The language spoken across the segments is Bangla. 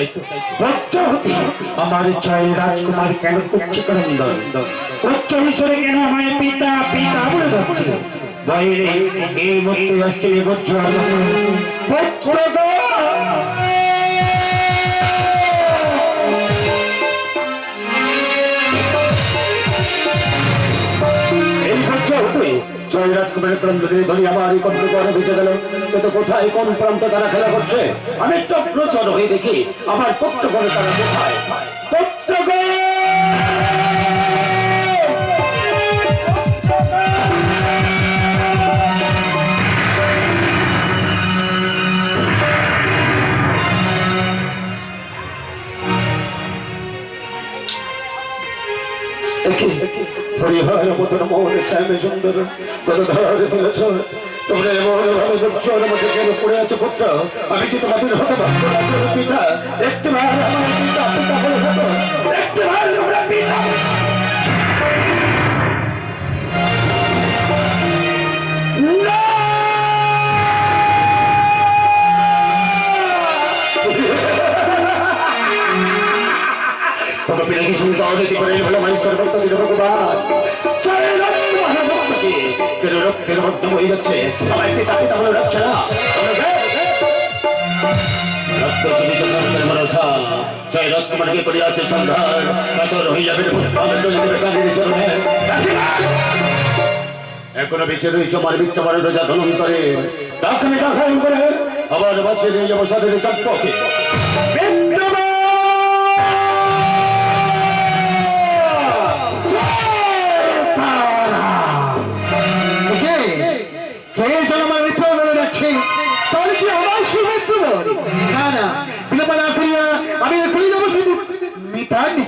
অসম্ভব তাই তো তাই তো সত্যবতী আমার ছয় রাজকুমার কেন করছে করন্দন উচ্চ হিসেবে কেন আমায় পিতা পিতা বলে ডাকছে বাইরে এই মুক্তি আসছে বজ্র! এই বজ্র ছয় রাজকুমারের প্রান্ত তিনি ধরি এই কণ্ঠ করে ভেসে গেল। কিন্তু কোথায়, কোন প্রান্ত তারা খেলা করছে? আমি চক্রচর হয়ে দেখি, আমার পুত্র করে তারা কোথায়? দেখি হরিহর মতন মোহন শ্যামে সুন্দর কত ধরে ফেলেছ তোমরা পড়ে আছে পুত্র? আমি চিত্র তোমাদের হতে পারব পিতা, একটি আমার যাবে চরণে। এখনও বেঁচে রয়েছে আমার মিথ্যা মারের রোজা ধনন্তরে করে আবার বাঁচে নিয়ে যাব সাদের চক্রকে।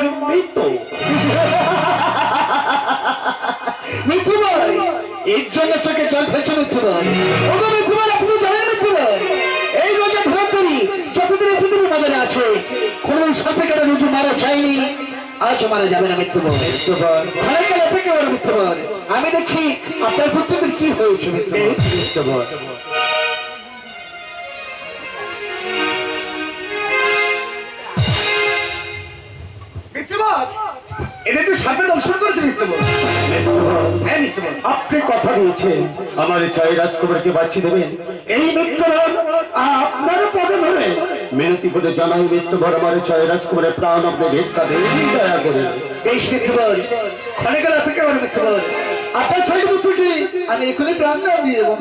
রাজকুমার মৃত মিত্র বল এর জন্য চোখে জল ফেলছে মিত্র বল ওগো বল আপনি জানেন মিত্র বল এই রোজা ধরাতরি যতদিন পৃথিবীর বাজারে আছে, কোনদিন সাপে কাটা রুজু মারা যায়নি, আজও মারা যাবে না মিত্র বল ক্ষণকাল অপেক্ষা করো বল আমি দেখছি আপনার পুত্রদের কি হয়েছে মিত্র বল কথা দিয়েছেন আমার ছয় রাজকুমারকে বাঁচিয়ে দেবেন এই মিত্রভর আপনার পদে ধরে। মিনতি করে জানাই মিত্রভর আমার ছয় রাজকুমারের প্রাণ আপনি ভিক্ষা দেন, দয়া করে। বেশ মিত্রবর ক্ষণকাল অপেক্ষা মিত্রবর। আপনার পুত্রকে আমি এখনই প্রাণ দিয়ে মিত্রবর।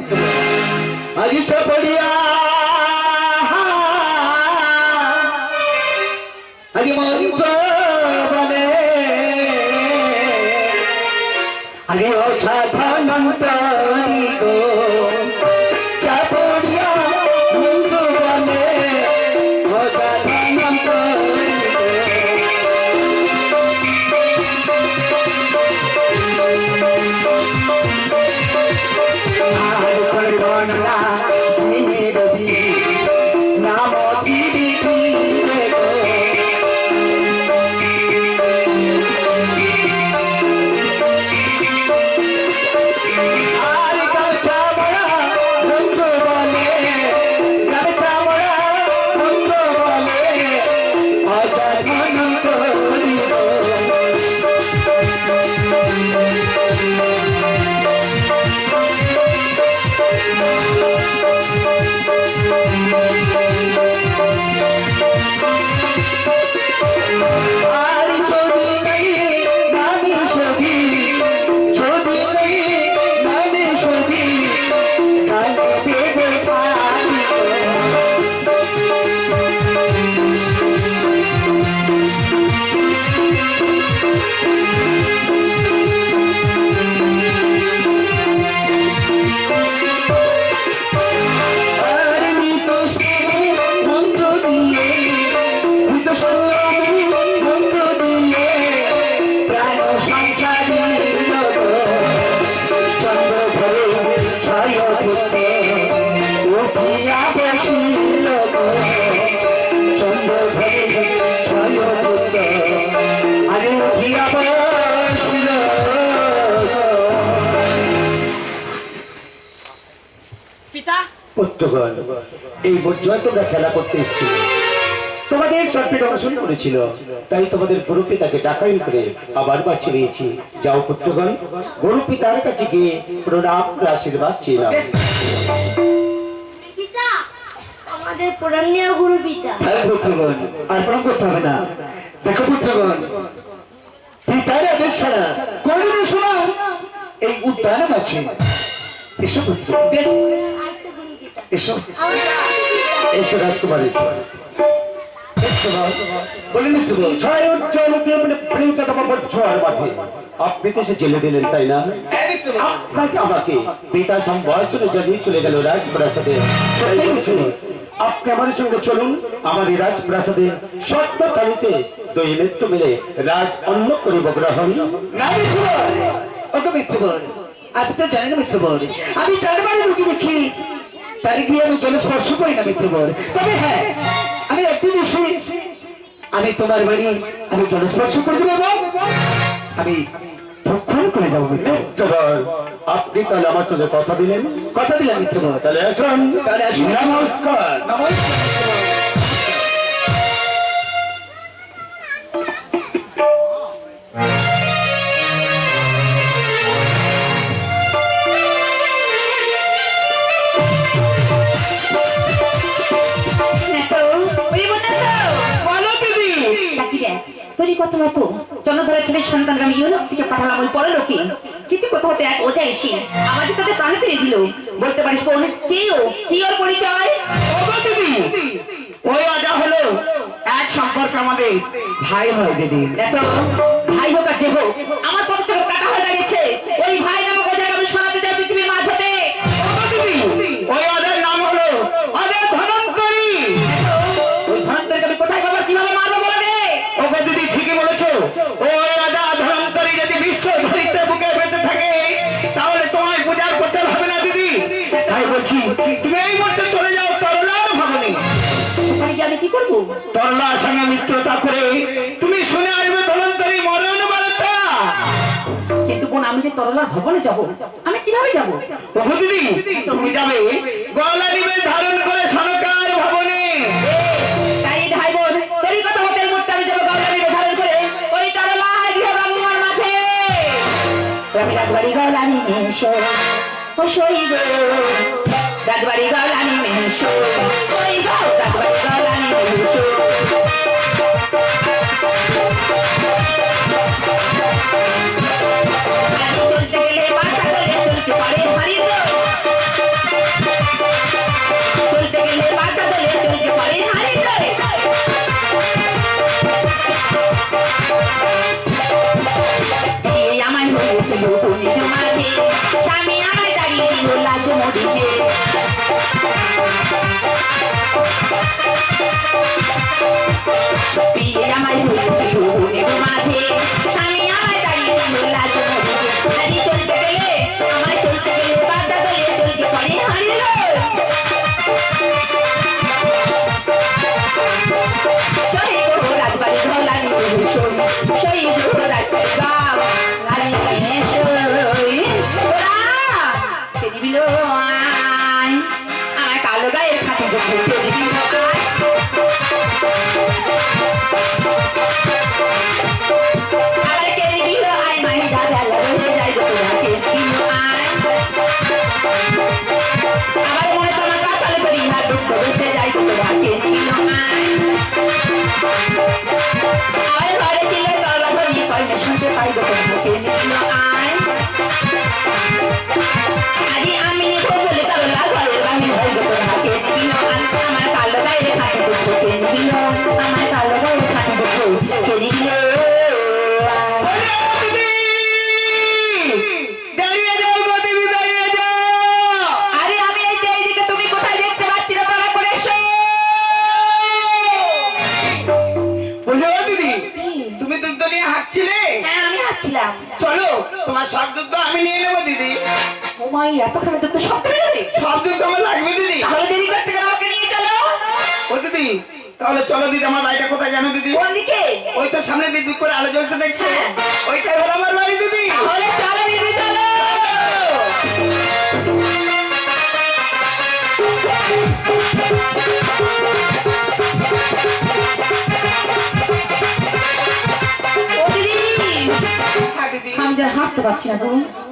পুত্রগণ এই পর্যায়ে তোমরা খেলা করতে এসেছিল। তোমাদের সর্পের অনশন করেছিল। তাই তোমাদের গুরু পিতাকে ডাকাই করে আবার বাঁচিয়ে নিয়েছি। যাও পুত্রগণ গুরু পিতার কাছে গিয়ে প্রণাম আশীর্বাদ গুরু পিতা হ্যাঁ পুত্রগণ আর প্রণাম করতে হবে না। দেখো পুত্রগণ পিতার আদেশ ছাড়া শোনা এই উদ্যানে আছে। পুত্র। এসো। এসো রাজকুমার। মানে আপনি না? আমার সঙ্গে চলুন, আমার এই রাজপ্রাসাদে সত্য থালিতে দুই মিত্র মিলে রাজ অন্ন করিব গ্রহণ। না আপনি তো জানেন মিত্রবর আমি চারবারে রুগী দেখি। তার গিয়ে আমি জল স্পর্শ করি না মিত্রবর তবে হ্যাঁ আমি একদিন এসে আমি তোমার বাড়ি আমি জল স্পর্শ করে দেবো আমি ভক্ষণ করে যাব আপনি তাহলে আমার সঙ্গে কথা দিলেন। কথা দিলাম মিত্রবর তাহলে আসুন। তাহলে আসুন। নমস্কার। নমস্কার ছেলে সন্তানকে আমি ইউরোপ থেকে পাঠালাম ওই পরলোকে। কিছু কোথাও এক ওটা এসে আমাদের তাদের প্রাণে ফিরে দিল। বলতে পারিস কে ও? কি ওর পরিচয়? ওই রাজা হলো এক সম্পর্ক আমাদের। ভাই হয় দিদি। দেখো ভাই হোক আর যে হোক আমার পথ চোখ কাটা হয়ে দাঁড়িয়েছে। ওই ভাই কি করব? তরলার সঙ্গে মিত্রতা করে তুমি শুনে আসবে ধনন্তরী মরণ বার্তা। কিন্তু বোন আমি যে তরলার ভবনে যাব আমি কীভাবে যাব? ওগো দিদি তুমি যাবে গলা নিবে ধারণ করে সনকার ভবনে। তাই ভাই বোন তোরই কথা মতো এই মুহূর্তে আমি যাব গৌরামী ধারণ করে ওই তরলা গৃহবাঙ্গর মাঝে। আমি রাজবাড়ি গৌরানি মেশো ও শৈব রাজবাড়ি গৌরানি মেশো ওই পুলিশ মাঝে মাই এতখানে তো তো সব তুমি যাবে সব দুধ আমার লাগবে দিদি। তাহলে দেরি করছে কেন আমাকে নিয়ে চলো? ও দিদি তাহলে চলো দিদি আমার বাড়িটা কোথায় জানো দিদি? কোন দিকে? ওই তো সামনে বিদ্যুৎ করে আলো জ্বলছে দেখছ? হ্যাঁ। ওইটাই হলো আমার বাড়ি দিদি। তাহলে চলো দিদি চলো। হ্যাঁ হাঁটতে পারছি না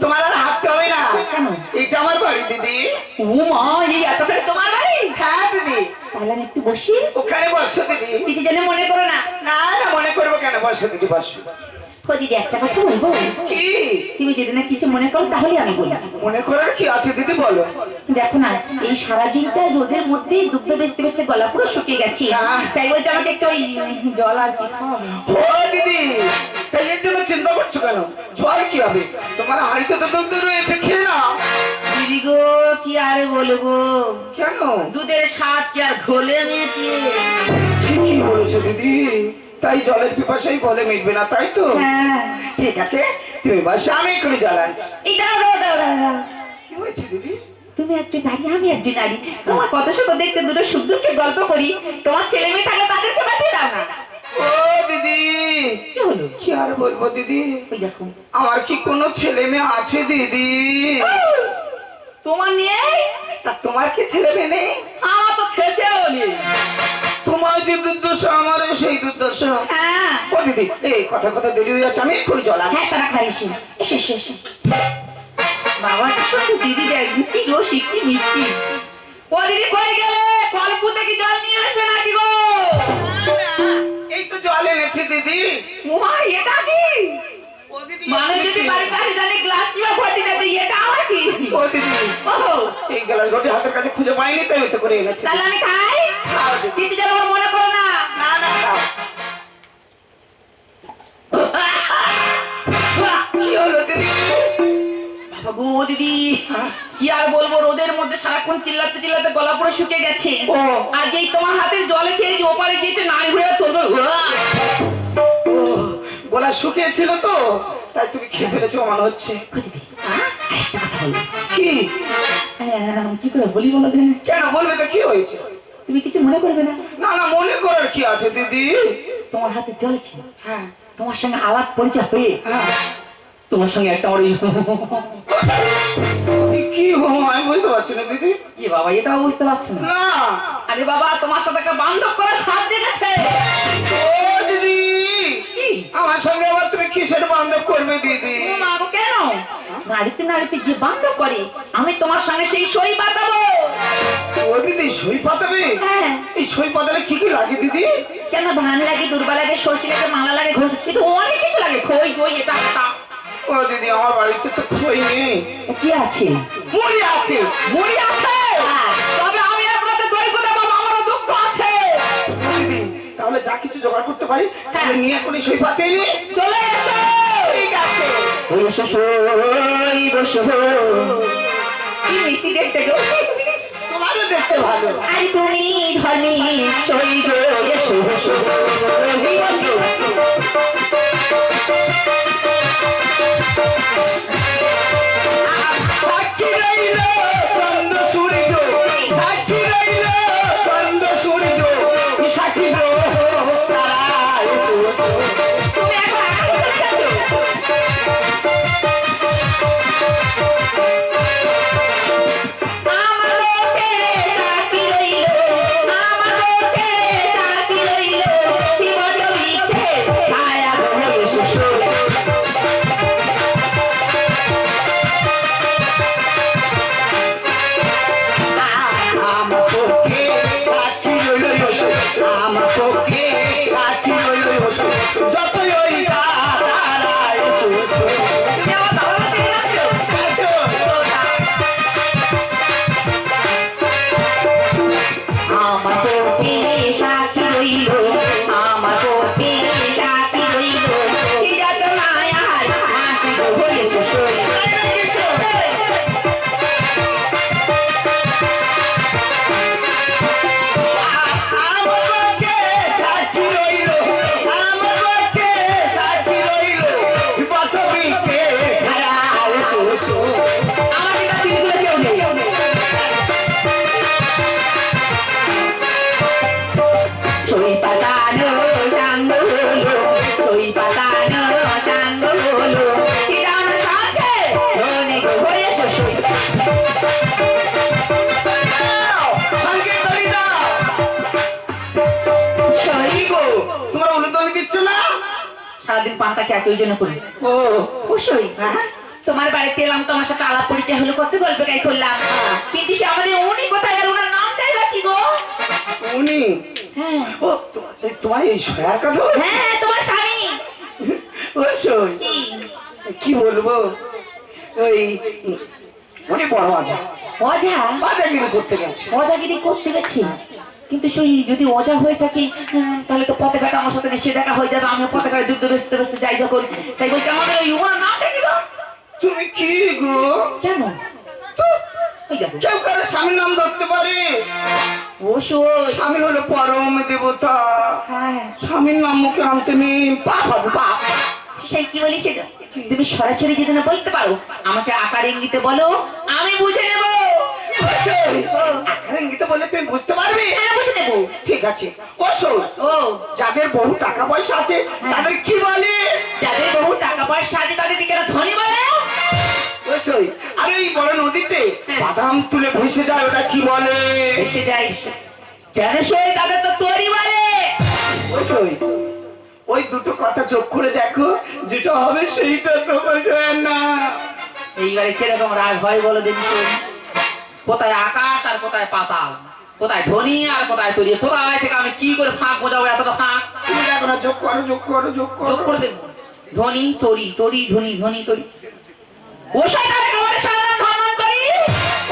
তোমার আর হাঁটতে হবে না কেন? এটা আমার বাড়ি দিদি। ও মা এই তোমার বাড়ি? হ্যাঁ দিদি। তাহলে আমি একটু বসি। ওখানে বসো দিদি। কিছু মনে করো না। না না মনে করব কেন? বসো দিদি বসো। দিদি একটা কথা বলব? কি? তুমি যদি না কিছু মনে করো তাহলে আমি বলি। মনে করার কি আছে দিদি বলো। দেখো না এই সারা দিনটা রোদের মধ্যেই দুগ্ধ বেচতে বেচতে গলা পুরো শুকিয়ে গেছি। তাই বলছে আমাকে একটু ওই জল আর কি খাওয়াবে। ও দিদি। তাই এর জন্য চিন্তা করছ কেন? জল কি হবে? তোমার হাড়িতে তো দুধ রয়েছে খেয়ে না দিদি গো কি আর বলব? কেন? দুধের স্বাদ কি আর ঘোলে মেটিয়ে ঠিকই বলেছ দিদি। তাই জলের পিপাসাই বলে মিটবে না তাই তো? হ্যাঁ। ঠিক আছে তুমি বসে আমি জল আনছি এই দাঁড়াও দাঁড়াও দাঁড়াও কি হয়েছে দিদি? তুমি একজন নারী আমি একজন নারী। তোমার কত সুন্দর দেখতে দুটো সুন্দরকে গল্প করি। তোমার ছেলে মেয়ে থাকলে তাদেরকে পাঠিয়ে দাও না। ও দিদি। কি হলো? কি আর বলব দিদি? ওই দেখো। আমার কি কোনো ছেলে মেয়ে আছে দিদি? তোমার নিয়ে তা তোমার কি ছেলে মেয়ে নেই? আমার তো খেতেও নেই। তোমার যে দুর্দশা আমারও সেই দুর্দশা। হ্যাঁ। ও দিদি এই কথা কথা দেরি হয়ে যাচ্ছে আমি এক্ষুনি জল হ্যাঁ তারা খাইছি এসে এসে এসে। বাবা দিদি দেখ কি রসিক কি মিষ্টি। ও দিদি কই গেলে? কলপুতে কি জল নিয়ে আসবে নাকি গো? জল এনেছি দিদি। ওমা এটা কি? ও দিদি মানুষ যদি বাড়িতে আসে জানে গ্লাস কিবা ভর্তি দিতে এটা আমার কি? ও দিদি এই গ্লাস ঘটি হাতের কাছে খুঁজে পাইনি তাই করে এনেছি। তাহলে আমি খাই? খাও দিদি। কিছু আমার মনে করো না। না না খাও। কি হলো দিদি? গো দিদি কি আর বলব রোদের মধ্যে সারাক্ষণ চিল্লাতে চিল্লাতে গলা পুরো শুকিয়ে গেছে। আর যেই তোমার হাতের জলে খেয়েছি ওপারে গিয়েছে নাড়ি ঘুরে তোলবে ও, গলা শুকিয়েছিল তো? তাই তুমি খেয়ে ফেলেছো মনে হচ্ছে। কি? কি করে বলি বলো কেন বলবে তো কি হয়েছে? তুমি কিছু মনে করবে না? না না মনে করার কি আছে দিদি? তোমার হাতে জল ছিল হ্যাঁ। তোমার সঙ্গে আলাপ পরিচয় হয়ে হ্যাঁ। তোমার সঙ্গে একটা আমার কি আমি বুঝতে পারছি না দিদি। এ বাবা এটাও বুঝতে পারছ না। আরে বাবা তোমার সাথে একটা বান্ধব করা সাথ ও দিদি। আমার সঙ্গে আবার তুমি কিসের বান্ধব করবে দিদি? কেন? নারীতে নারীতে যে বান্ধব করে আমি তোমার সঙ্গে সেই সই পাতাবো। ও দিদি সই পাতাবে? হ্যাঁ। এই সই পাতালে কি কি লাগে দিদি? কেন ধান লাগে দুর্বা লাগে সর্ষে লাগে মালা লাগে ঘোষ কিন্তু অনেক কিছু লাগে। খই দই এটা। ও দিদি আমার বাড়িতে তো খই নেই। কি আছে? মুড়ি আছে। মুড়ি আছে। তবে আমি আপনাকে দই কোথায় পাবো আমারও দুঃখ আছে। দিদি তাহলে যা কিছু জোগাড় করতে পারি তাহলে নিয়ে এখনই সই পাতে নি। চলে এসো। ঠিক আছে। বসো সই বসো কি মিষ্টি দেখতে গো। তোমারও দেখতে ভালো। আর তুমি ধর্মী সই গো এসো এসো এই বন্ধু। সারাদিন পান্তা খেয়ে আছে ওই জন্য করি। ও। অবশ্যই। তোমার বাড়িতে এলাম তোমার সাথে আলাপ পরিচয় হলো কত গল্প গাই করলাম। কিন্তু সে আমাদের উনি কোথায় আর ওনার নামটাই বা কি গো? উনি? হ্যাঁ। ও তোমার এই- সয়ার কথা হ্যাঁ তোমার স্বামী। অবশ্যই। কি? বলব? ওই উনি বড় আছে অজা? বাজারগিরি করতে গেছে। অজাগিরি করতে গেছি? কিন্তু সেই যদি অজা হয়ে থাকি তাহলে তো পতাকাটা আমার সাথে নিশ্চয়ই দেখা হয়ে যাবে। আমিও পতাকায় যুদ্ধ বেসতে বেসতে যাই যখন। তাই বলছি আমাদের ওই ওনার নামটা কি গো? তুমি কি গো? কেন? কেউ কারও স্বামীর নাম ধরতে পারে? স্বামী হলো পরম দেবতা। হ্যাঁ। স্বামীর নাম মুখে আনতে নেই। পাপ হবে পাপ সেই কি বলেছে তুমি সরাসরি যদি না বলতে পারো আমাকে আকার ইঙ্গিতে বলো আমি বুঝে নেব। অবশ্যই। বললে তুমি বুঝতে পারবে। হ্যাঁ ঠিক আছে যাদের বহু টাকা পয়সা আছে তাদের কি বলে? যাদের বহু টাকা পয়সা আছে তাদের ধনী বলে। অবশ্যই আর এই বড় নদীতে হ্যাঁ। বাদাম তুলে ভেসে যায় ওটা কি বলে? এসে যাই কেন সে তাদের তো তরি বলে? অবশ্যই ওই দুটো কথা চোখ করে দেখো যেটা হবে সেইটা তো না এইবারে কীরকম রাগ হয় বলো দেখি। কোথায় আকাশ আর কোথায় পাতাল? কোথায় ধনী আর কোথায় তরি? কোথায় থেকে আমি কি করে ফাঁক বোঝাবো এতটা ফাঁক? যোগ করো যোগ করো যোগ করো। করে দেখব। ধনী তরি তরি ধনী ধনী তরি। ও শয়তানে আমাদের সারা ধর্ম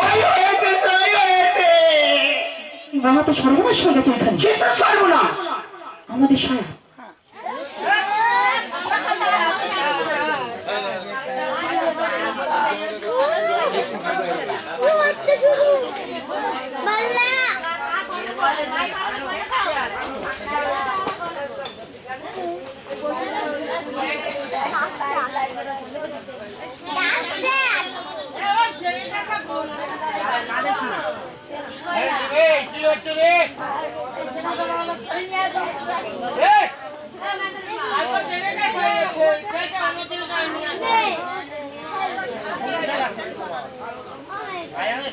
ওই হয়েছে সই হয়েছে। বাবা তো সর্বনাশ হয়ে গেছে সর্বনাশ। আমাদের সয়া শুধু বল্লা। কি হচ্ছে রে?